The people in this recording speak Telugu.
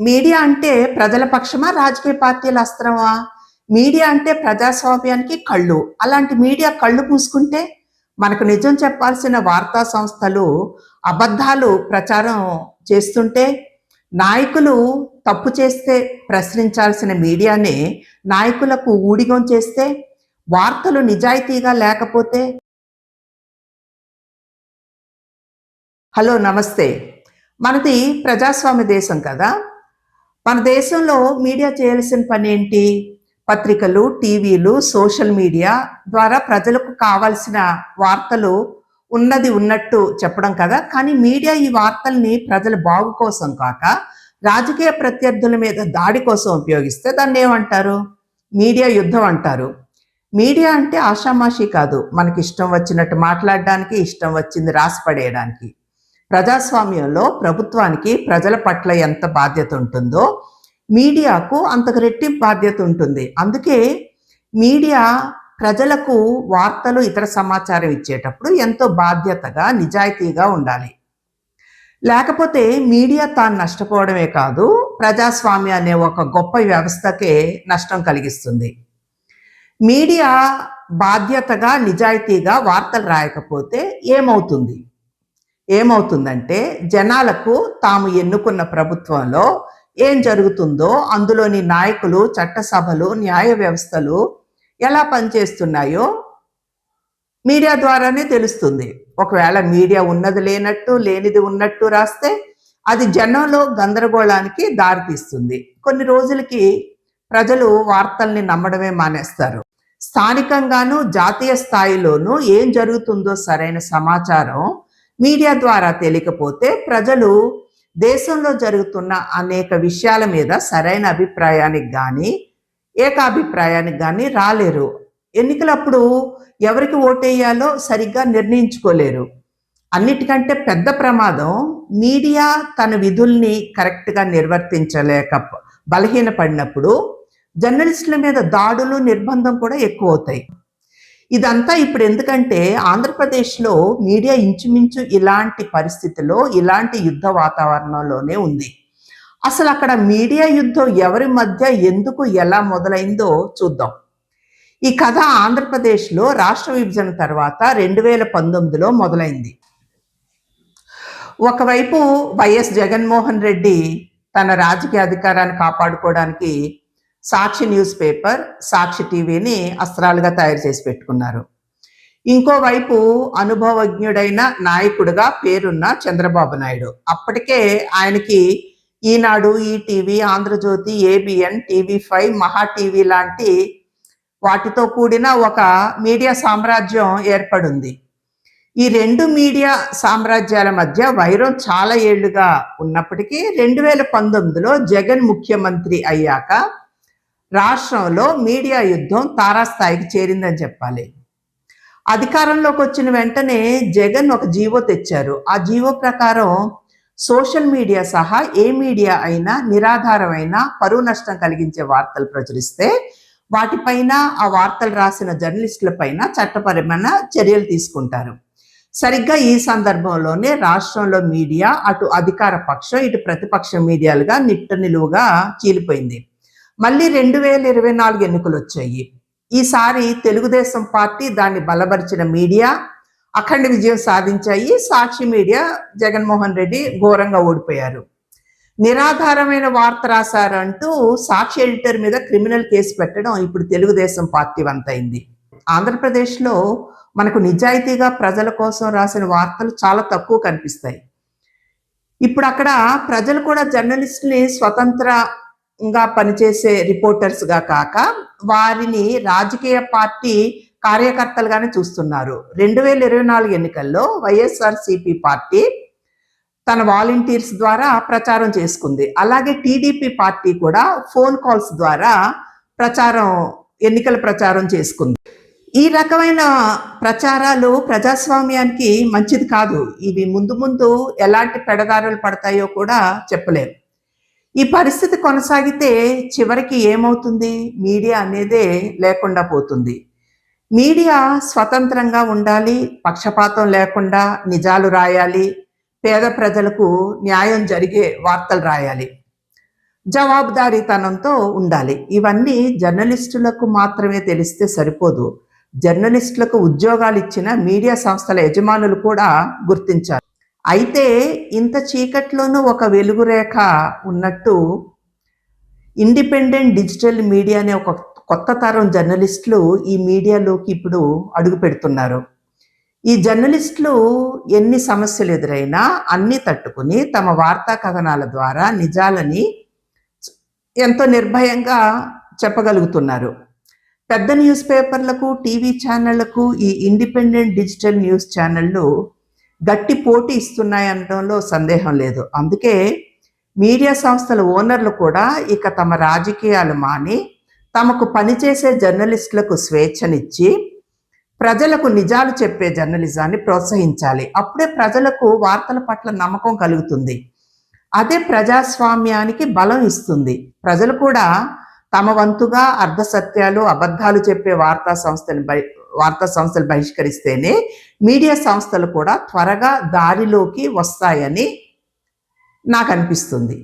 మీడియా అంటే ప్రజల పక్షమా రాజకీయ పార్టీల అస్త్రమా? మీడియా అంటే ప్రజాస్వామ్యానికి కళ్ళు. అలాంటి మీడియా కళ్ళు పూసుకుంటే మనకు నిజం చెప్పాల్సిన వార్తా సంస్థలు అబద్ధాలు ప్రచారం చేస్తుంటే నాయకులు తప్పు చేస్తే ప్రశ్నించాల్సిన మీడియానే నాయకులకు ఊడిగం చేస్తే వార్తలు నిజాయితీగా లేకపోతే హలో నమస్తే. మనది ప్రజాస్వామ్య దేశం కదా? మన దేశంలో మీడియా చేయాల్సిన పని ఏంటి? పత్రికలు టీవీలు సోషల్ మీడియా ద్వారా ప్రజలకు కావాల్సిన వార్తలు ఉన్నది ఉన్నట్టు చెప్పడం కదా. కానీ మీడియా ఈ వార్తల్ని ప్రజల బాగు కోసం కాక రాజకీయ ప్రత్యర్థుల మీద దాడి కోసం ఉపయోగిస్తే దాన్ని ఏమంటారు? మీడియా యుద్ధం అంటారు. మీడియా అంటే ఆషామాషి కాదు. మనకి ఇష్టం వచ్చినట్టు మాట్లాడడానికి ఇష్టం వచ్చింది రాసి పడేయడానికి. ప్రజాస్వామ్యంలో ప్రభుత్వానికి ప్రజల పట్ల ఎంత బాధ్యత ఉంటుందో మీడియాకు అంతకు రెట్టింపు బాధ్యత ఉంటుంది. అందుకే మీడియా ప్రజలకు వార్తలు ఇతర సమాచారం ఇచ్చేటప్పుడు ఎంతో బాధ్యతగా నిజాయితీగా ఉండాలి. లేకపోతే మీడియా తాను నష్టపోవడమే కాదు ప్రజాస్వామ్య అనే ఒక గొప్ప వ్యవస్థకే నష్టం కలిగిస్తుంది. మీడియా బాధ్యతగా నిజాయితీగా వార్తలు రాయకపోతే ఏమవుతుంది? ఏమవుతుందంటే జనాలకు తాము ఎన్నుకున్న ప్రభుత్వంలో ఏం జరుగుతుందో అందులోని నాయకులు చట్టసభలు న్యాయ వ్యవస్థలు ఎలా పనిచేస్తున్నాయో మీడియా ద్వారానే తెలుస్తుంది. ఒకవేళ మీడియా ఉన్నది లేనట్టు లేనిది ఉన్నట్టు రాస్తే అది జనంలో గందరగోళానికి దారితీస్తుంది. కొన్ని రోజులకి ప్రజలు వార్తల్ని నమ్మడమే మానేస్తారు. స్థానికంగాను జాతీయ స్థాయిలోనూ ఏం జరుగుతుందో సరైన సమాచారం మీడియా ద్వారా తెలియకపోతే ప్రజలు దేశంలో జరుగుతున్న అనేక విషయాల మీద సరైన అభిప్రాయానికి కానీ ఏకాభిప్రాయానికి కానీ రాలేరు. ఎన్నికలప్పుడు ఎవరికి ఓటేయాలో సరిగ్గా నిర్ణయించుకోలేరు. అన్నిటికంటే పెద్ద ప్రమాదం మీడియా తన విధుల్ని కరెక్ట్గా నిర్వర్తించలేక బలహీనపడినప్పుడు జర్నలిస్టుల మీద దాడులు నిర్బంధం కూడా ఎక్కువ అవుతాయి ఇదంతా ఇప్పుడు ఎందుకంటే ఆంధ్రప్రదేశ్లో మీడియా ఇంచుమించు ఇలాంటి పరిస్థితిలో ఇలాంటి యుద్ధ వాతావరణంలోనే ఉంది. అసలు అక్కడ మీడియా యుద్ధం ఎవరి మధ్య ఎందుకు ఎలా మొదలైందో చూద్దాం. ఈ కథ ఆంధ్రప్రదేశ్లో రాష్ట్ర విభజన తర్వాత రెండు వేల పంతొమ్మిదిలో మొదలైంది. ఒకవైపు వైఎస్ జగన్మోహన్ రెడ్డి తన రాజకీయ అధికారాన్ని కాపాడుకోవడానికి సాక్షి న్యూస్ పేపర్ సాక్షి టీవీని అస్త్రాలుగా తయారు చేసి పెట్టుకున్నారు. ఇంకోవైపు అనుభవజ్ఞుడైన నాయకుడిగా పేరున్న చంద్రబాబు నాయుడు. అప్పటికే ఆయనకి Eenadu ETV Andhrajyothy ABN TV five Maha TV లాంటి వాటితో కూడిన ఒక మీడియా సామ్రాజ్యం ఏర్పడింది. ఈ రెండు మీడియా సామ్రాజ్యాల మధ్య వైరం చాలా ఏళ్ళుగా ఉన్నప్పటికీ రెండు వేల పంతొమ్మిదిలో జగన్ ముఖ్యమంత్రి అయ్యాక రాష్ట్రంలో మీడియా యుద్ధం తారాస్థాయికి చేరిందని చెప్పాలి. అధికారంలోకి వచ్చిన వెంటనే జగన్ ఒక జీవో తెచ్చారు. ఆ జీవో ప్రకారం సోషల్ మీడియా సహా ఏ మీడియా అయినా నిరాధారమైన పరువు నష్టం కలిగించే వార్తలు ప్రచురిస్తే వాటిపైన ఆ వార్తలు రాసిన జర్నలిస్టులపైన చట్టపరమైన చర్యలు తీసుకుంటారు. సరిగ్గా ఈ సందర్భంలోనే రాష్ట్రంలో మీడియా అటు అధికార పక్షం ఇటు ప్రతిపక్ష మీడియాలుగా నిట్ట నిలువుగా చీలిపోయింది. మళ్ళీ రెండు వేల ఇరవై నాలుగు ఎన్నికలు వచ్చాయి. ఈసారి తెలుగుదేశం పార్టీ దాన్ని బలపరిచిన మీడియా అఖండ విజయం సాధించాయి. సాక్షి మీడియా జగన్మోహన్ రెడ్డి ఘోరంగా ఓడిపోయారు. నిరాధారమైన వార్త రాశారంటూ సాక్షి ఎడిటర్ మీద క్రిమినల్ కేసు పెట్టడం ఇప్పుడు తెలుగుదేశం పార్టీ వంతైంది ఆంధ్రప్రదేశ్లో మనకు నిజాయితీగా ప్రజల కోసం రాసిన వార్తలు చాలా తక్కువ కనిపిస్తాయి. ఇప్పుడు అక్కడ ప్రజలు కూడా జర్నలిస్టుని గా పనిచేసే రిపోర్టర్స్గా కాక వారిని రాజకీయ పార్టీ కార్యకర్తలుగానే చూస్తున్నారు. రెండు వేల ఇరవై నాలుగు ఎన్నికల్లో వైఎస్ఆర్సిపి పార్టీ తన వాలంటీర్స్ ద్వారా ప్రచారం చేసుకుంది. అలాగే టీడీపీ పార్టీ కూడా ఫోన్ కాల్స్ ద్వారా ప్రచారం ఎన్నికల ప్రచారం చేసుకుంది. ఈ రకమైన ప్రచారాలు ప్రజాస్వామ్యానికి మంచిది కాదు. ఇవి ముందు ముందు ఎలాంటి పెడదారులు పడతాయో కూడా చెప్పలేము. ఈ పరిస్థితి కొనసాగితే చివరికి ఏమవుతుంది? మీడియా అనేదే లేకుండా పోతుంది. మీడియా స్వతంత్రంగా ఉండాలి పక్షపాతం లేకుండా నిజాలు రాయాలి పేద ప్రజలకు న్యాయం జరిగే వార్తలు రాయాలి జవాబుదారీతనంతో ఉండాలి. ఇవన్నీ జర్నలిస్టులకు మాత్రమే తెలిస్తే సరిపోదు. జర్నలిస్టులకు ఉద్యోగాలు ఇచ్చిన మీడియా సంస్థల యజమానులు కూడా గుర్తించాలి. అయితే ఇంత చీకట్లోనూ ఒక వెలుగురేఖ ఉన్నట్టు ఇండిపెండెంట్ డిజిటల్ మీడియా అనే ఒక కొత్త తరం జర్నలిస్టులు ఈ మీడియాలోకి ఇప్పుడు అడుగు పెడుతున్నారు. ఈ జర్నలిస్టులు ఎన్ని సమస్యలు ఎదురైనా అన్నీ తట్టుకుని తమ వార్తా కథనాల ద్వారా నిజాలని ఎంతో నిర్భయంగా చెప్పగలుగుతున్నారు. పెద్ద న్యూస్ పేపర్లకు టీవీ ఛానళ్ళకు ఈ ఇండిపెండెంట్ డిజిటల్ న్యూస్ ఛానళ్ళు గట్టి పోటీ ఇస్తున్నాయనడంలో సందేహం లేదు. అందుకే మీడియా సంస్థల ఓనర్లు కూడా ఇక తమ రాజకీయాలు మాని తమకు పనిచేసే జర్నలిస్టులకు స్వేచ్ఛనిచ్చి ప్రజలకు నిజాలు చెప్పే జర్నలిజాన్ని ప్రోత్సహించాలి. అప్పుడే ప్రజలకు వార్తల పట్ల నమ్మకం కలుగుతుంది. అదే ప్రజాస్వామ్యానికి బలం ఇస్తుంది. ప్రజలు కూడా తమ వంతుగా అర్ధసత్యాలు అబద్ధాలు చెప్పే వార్తా సంస్థలు బహి వార్తా సంస్థలు బహిష్కరిస్తేనే మీడియా సంస్థలు కూడా త్వరగా దారిలోకి వస్తాయని నాకు అనిపిస్తుంది.